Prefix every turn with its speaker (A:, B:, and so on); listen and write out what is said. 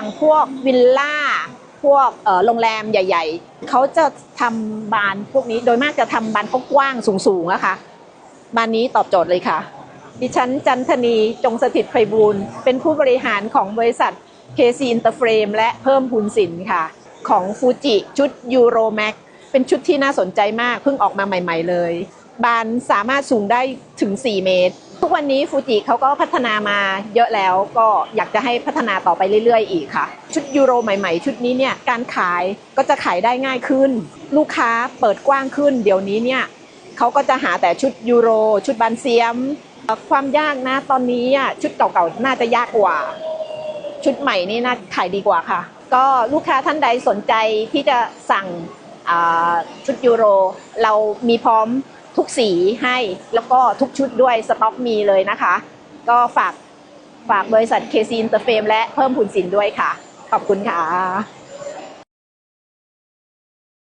A: อย่างพวกวิลล่าพวกโรงแรมใหญ่ ๆ เขาจะทำบานพวกนี้โดยมากจะทำบานกว้างๆสูงๆอะคะบานนี้ตอบโจทย์เลยค่ะ ดิฉันจันทนีจงสถิตไพบูลเป็นผู้บริหารของบริษัท KC Interframe และเพิ่มพูนสินค่ะ ของฟูจิชุด Euro Max เป็นชุดที่น่าสนใจมากเพิ่งออกมาใหม่ ๆ เลย บานสามารถสูงได้ถึง 4 เมตร ทุกวันนี้ฟูจิเขาก็พัฒนามาเยอะแล้วก็อยากจะให้พัฒนาต่อไปเรื่อยๆ อีกค่ะ ชุดยูโรใหม่ๆ ชุดนี้เนี่ยการขายก็จะขายได้ง่ายขึ้น ลูกค้าเปิดกว้างขึ้น เดี๋ยวนี้เนี่ยเขาก็จะหาแต่ชุดยูโร ชุดบานเซียม ความยากนะตอนนี้ชุดเก่าๆน่าจะยากกว่า ชุดใหม่นี่น่าขายดีกว่าค่ะ ก็ลูกค้าท่านใดสนใจที่จะสั่งชุดยูโร เรามีพร้อม ทุกสีให้แล้วก็ทุกชุดด้วยสต็อกมีเลยนะคะ ก็ฝากฝากบริษัท KC Interframe และเพิ่มผุนสินด้วยค่ะ ขอบคุณค่ะ